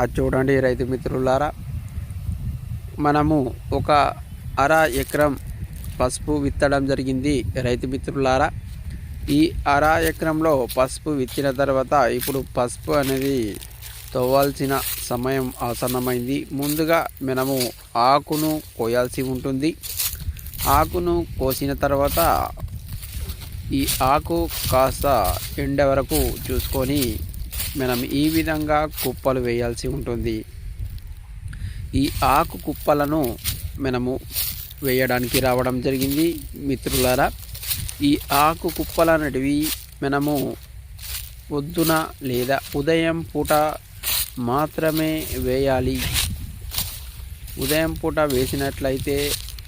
అది చూడండి రైతు మిత్రులారా. మనము ఒక అర ఎకరం పసుపు విత్తడం జరిగింది రైతు మిత్రులారా. ఈ అర ఎకరంలో పసుపు విత్తిన తర్వాత ఇప్పుడు పసుపు అనేది తవ్వాల్సిన సమయం ఆసన్నమైంది. ముందుగా మనము ఆకును కోయాల్సి ఉంటుంది. ఆకును కోసిన తర్వాత ఈ ఆకు కాస్త ఎండ వరకు చూసుకొని మనం ఈ విధంగా కుప్పలు వేయాల్సి ఉంటుంది. ఈ ఆకు కుప్పలను మనము వేయడానికి రావడం జరిగింది. మిత్రులారా ఈ ఆకు కుప్పల నడివి మనము పొద్దున లేదా ఉదయం పూట మాత్రమే వేయాలి. ఉదయం పూట వేసినట్లయితే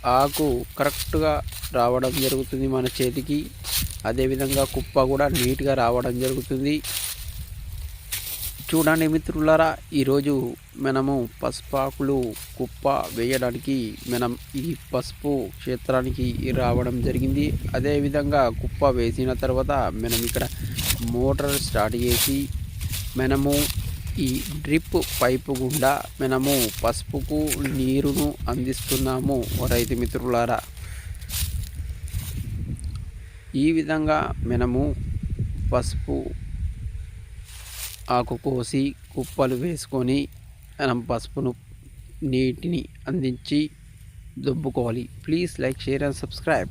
ఆకు కరెక్ట్గా రావడం జరుగుతుంది మన చేతికి. అదేవిధంగా కుప్ప కూడా నీట్గా రావడం జరుగుతుంది. చూడండి మిత్రులారా ఈరోజు మనము పసుపాకులు కుప్ప వేయడానికి మనం ఈ పసుపు క్షేత్రానికి రావడం జరిగింది. అదేవిధంగా కుప్ప వేసిన తర్వాత మనం ఇక్కడ మోటార్ స్టార్ట్ చేసి మనము ఈ డ్రిప్ పైపు గుండా మనము పసుపుకు నీరును అందిస్తున్నాము. రైతు మిత్రులారా ఈ విధంగా మనము పసుపు ఆకు కోసి కుప్పలు వేసుకొని మనం పసుపును నీటిని అందించి దుబ్బుకోవాలి. Please like share and subscribe.